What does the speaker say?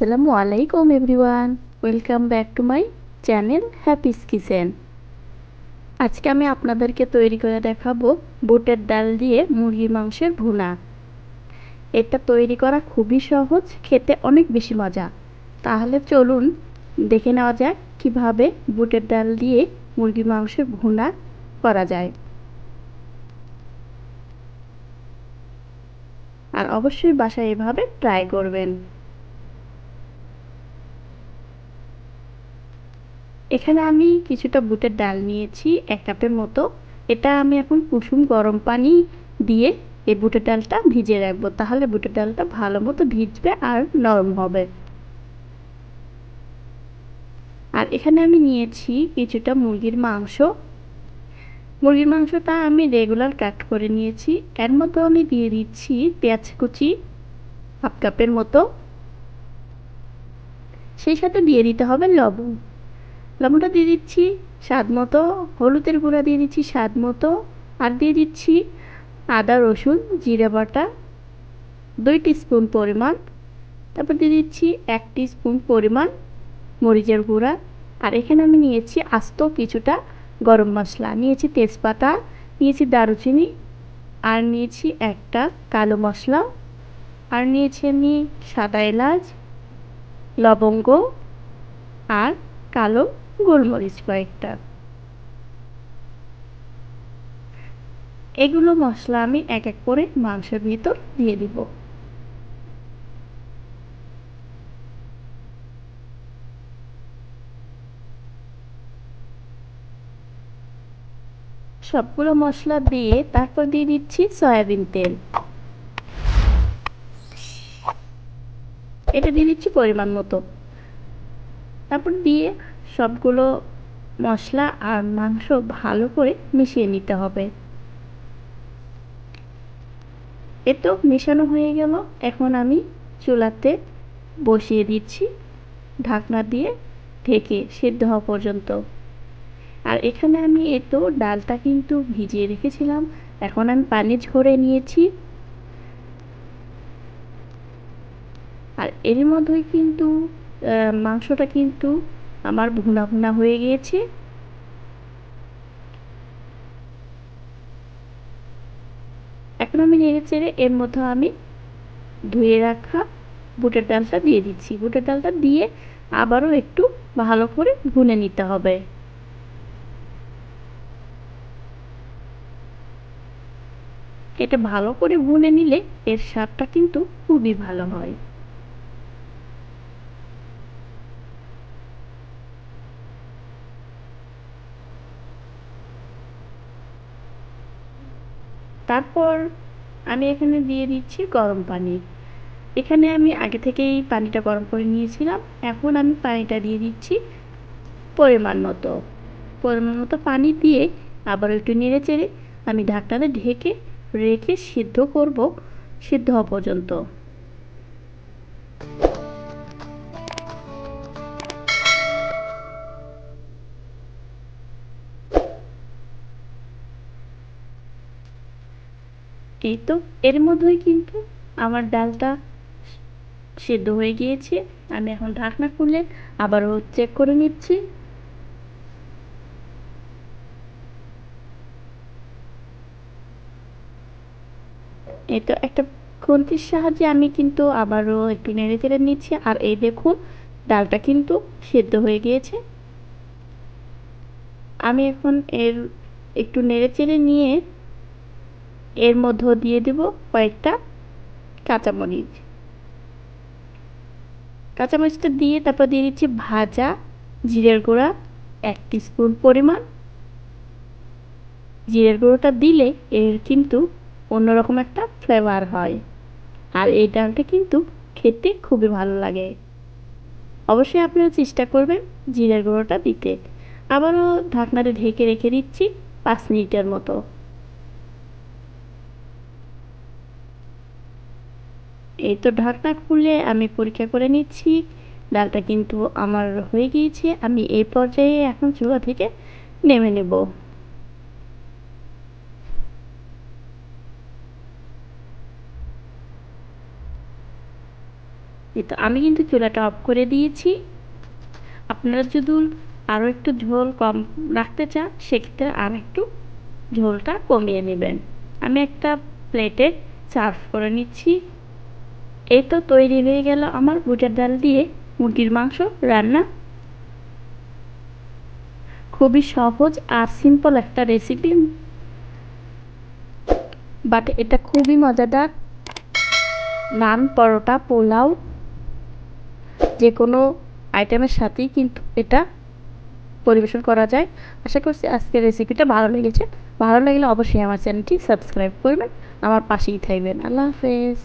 আসসালামু আলাইকুম everyone. Welcome back to my channel Happy's kitchen আজকে আমি আপনাদেরকে তৈরি করে দেখাবো বুটের ডাল দিয়ে মুরগির মাংসের ভুনা। এটা তৈরি করা খুবই সহজ, খেতে অনেক বেশি মজা। তাহলে চলুন দেখে নেওয়া যাক কীভাবে বুটের ডাল দিয়ে মুরগির মাংসের ভুনা করা যায়। আর অবশ্যই বাসায় এভাবে ট্রাই করবেন। এখানে আমি কিছুটা বুটের ডাল নিয়েছি, এক কাপের মতো। এটা আমি এখন কুসুম গরম পানি দিয়ে এই বুটের ডালটা ভিজিয়ে রাখব। তাহলে বুটের ডালটা ভালো মতো ভিজবে আর নরম হবে। আর এখানে আমি নিয়েছি কিছুটা মুরগির মাংস। মুরগির মাংসটা আমি রেগুলার কাট করে নিয়েছি। এর মতো আমি দিয়ে দিচ্ছি পেঁয়াজ কুচি হাফ কাপের মতো। সেই সাথে দিয়ে দিতে হবে লবণ। লবণটা দিয়ে দিচ্ছি স্বাদ মতো, হলুদের গুঁড়া দিয়ে দিচ্ছি স্বাদ মতো, আর দিয়ে দিচ্ছি আদা, রসুন, জিরে বাটা, দুই স্পুন পরিমাণ। তারপর দিয়ে দিচ্ছি এক স্পুন পরিমাণ মরিচের গুঁড়া। আর এখানে আমি নিয়েছি আস্ত কিছুটা গরম মশলা। নিয়েছি তেজপাতা, নিয়েছি দারুচিনি, আর নিয়েছি একটা কালো মশলা। আর নিয়েছি আমি সাদা এলাচ, লবঙ্গ, আর কালো গোলমরিচ কয়েকটা। এগুলো মশলা আমি এক এক করে মাংসের ভিতর দিয়ে দিব। সবগুলো মশলা দিয়ে তারপর দিয়ে দিচ্ছি সয়াবিন তেল। এটা দিয়ে দিচ্ছি পরিমাণ মতো। তারপর দিয়ে সবগুলো মশলা আর মাংস ভালো করে মিশিয়ে নিতে হবে। এতো মেশানো হয়ে গেল। এখন আমি চুলাতে বসিয়ে দিচ্ছি ঢাকনা দিয়ে ঢেকে সেদ্ধ হওয়া পর্যন্ত। আর এখানে আমি এতো ডালটা কিন্তু ভিজিয়ে রেখেছিলাম। এখন আমি পানি ঝরে নিয়েছি। আর এর মধ্যেই কিন্তু মাংসটা কিন্তু আমার ভুনা ভুনা হয়ে গিয়েছে। এখন আমি নেড়ে চেড়ে এর মধ্যে আমি ধুয়ে রাখা বুটের ডালটা দিয়ে দিচ্ছি। বুটের ডালটা দিয়ে আবারও একটু ভালো করে ভুনে নিতে হবে। এটা ভালো করে ভুনে নিলে এর স্বাদটা কিন্তু খুবই ভালো হয়। তারপর আমি এখানে দিয়ে দিচ্ছি গরম পানি। এখানে আমি আগে থেকেই পানিটা গরম করে নিয়েছিলাম। এখন আমি পানিটা দিয়ে দিচ্ছি পরিমাণ মতো। পরিমাণ মতো পানি দিয়ে আবার একটু নেড়ে চেড়ে আমি ঢাকনাতে ঢেকে, রেখে সিদ্ধ করব, সিদ্ধ হওয়া পর্যন্ত। এই তো, এর মধ্যেই কিন্তু আমার ডালটা সেদ্ধ হয়ে গিয়েছে। আমি এখন ঢাকনা খুলে আবারও চেক করে নিচ্ছি। এই তো, একটা খুন্তির সাহায্যে আমি কিন্তু আবারও একটু নেড়ে চেড়ে নিচ্ছি। আর এই দেখুন, ডালটা কিন্তু সেদ্ধ হয়ে গিয়েছে। আমি এখন এর একটু নেড়ে চেড়ে নিয়ে এর মধ্য দিয়ে দেব কয়েকটা কাঁচামরিচ। কাঁচামরিচটা দিয়ে তারপর দিয়ে দিচ্ছি ভাজা জিরের গুঁড়া এক স্পুন পরিমাণ। জিরের গুঁড়োটা দিলে এর কিন্তু অন্যরকম একটা ফ্লেভার হয়। আর এই ডালটা কিন্তু খেতে খুবই ভালো লাগে। অবশ্যই আপনারা চেষ্টা করবেন জিরের গুঁড়োটা দিতে। আবারও ঢাকনাটা ঢেকে রেখে দিচ্ছি পাঁচ মিনিটের মতো। এই তো ঢাকনা খুলে আমি পরীক্ষা করে নিচ্ছি। ডালটা কিন্তু আমার হয়ে গিয়েছে। আমি এই পর্যায়ে এখন চুলা থেকে নেমে নেব। তো আমি কিন্তু চুলাটা অফ করে দিয়েছি। আপনারা যদি আরও একটু ঝোল কম রাখতে চান, সেক্ষেত্রে আর একটু ঝোলটা কমিয়ে নেবেন। আমি একটা প্লেটে সার্ভ করে নিচ্ছি। এই তো তৈরি হয়ে গেল আমার বুটের ডাল দিয়ে মুরগির মাংস রান্না। খুবই সহজ আর সিম্পল একটা রেসিপি বাট এটা খুবই মজাদার। নান, পরোটা, পোলাও যে কোনো আইটেমের সাথেই কিন্তু এটা পরিবেশন করা যায়। আশা করছি আজকের রেসিপিটা ভালো লেগেছে। ভালো লাগলে অবশ্যই আমার চ্যানেলটি সাবস্ক্রাইব করবেন। আমার পাশেই থাকবেন। আল্লাহ হাফেজ।